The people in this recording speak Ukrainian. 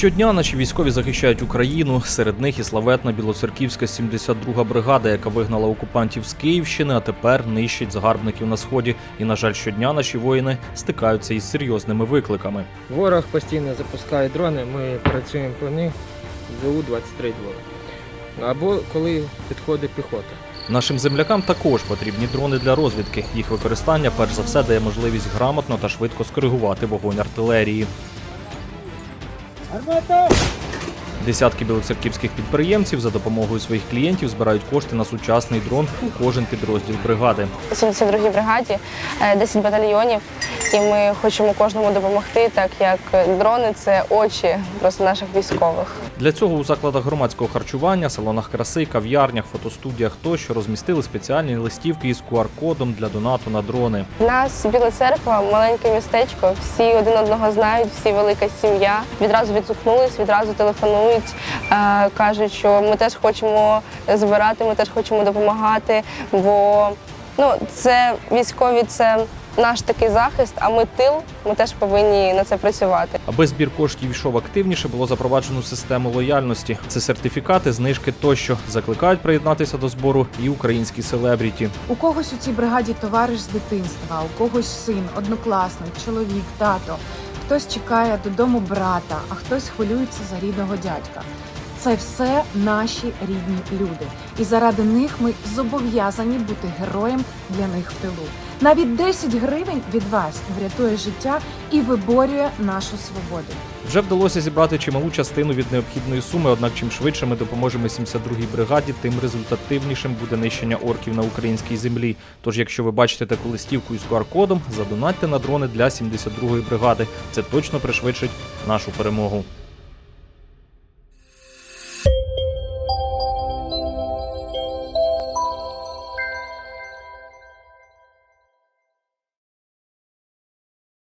Щодня наші військові захищають Україну. Серед них і славетна білоцерківська 72-га бригада, яка вигнала окупантів з Київщини, а тепер нищить загарбників на сході. І на жаль, щодня наші воїни стикаються із серйозними викликами. Ворог постійно запускає дрони, ми працюємо по них ЗУ-23 Або коли підходить піхота. Нашим землякам також потрібні дрони для розвідки. Їх використання перш за все дає можливість грамотно та швидко скоригувати вогонь артилерії. Гармата! Десятки білоцерківських підприємців за допомогою своїх клієнтів збирають кошти на сучасний дрон у кожен підрозділ бригади. 72-й бригаді е, 10 батальйонів, і ми хочемо кожному допомогти, так як дрони це очі просто наших військових. Для цього у закладах громадського харчування, салонах краси, кав'ярнях, фотостудіях тощо розмістили спеціальні листівки із QR-кодом для донату на дрони. У нас Біла церква, маленьке містечко. Всі один одного знають, всі велика сім'я. Відразу відгукнулись, відразу телефонують, е, кажуть, що ми теж хочемо збирати, ми теж хочемо допомагати. Бо ну це військові, це наш такий захист. А ми тил, ми теж повинні на це працювати. Аби збір коштів йшов активніше, було запроваджено систему лояльності. Це сертифікати, знижки тощо закликають приєднатися до збору і українські селебріті. У когось у цій бригаді товариш з дитинства, у когось син, однокласник, чоловік, тато. Хтось чекає додому брата, а хтось хвилюється за рідного дядька. Це все наші рідні люди, і заради них ми зобов'язані бути героєм для них в тилу. Навіть 10 гривень від вас врятує життя і виборює нашу свободу. Вже вдалося зібрати чималу частину від необхідної суми. Однак, чим швидше ми допоможемо 72-й бригаді, тим результативнішим буде нищення орків на українській землі. Тож, якщо ви бачите таку листівку із QR-кодом, задонатьте на дрони для 72-ї бригади. Це точно пришвидшить нашу перемогу.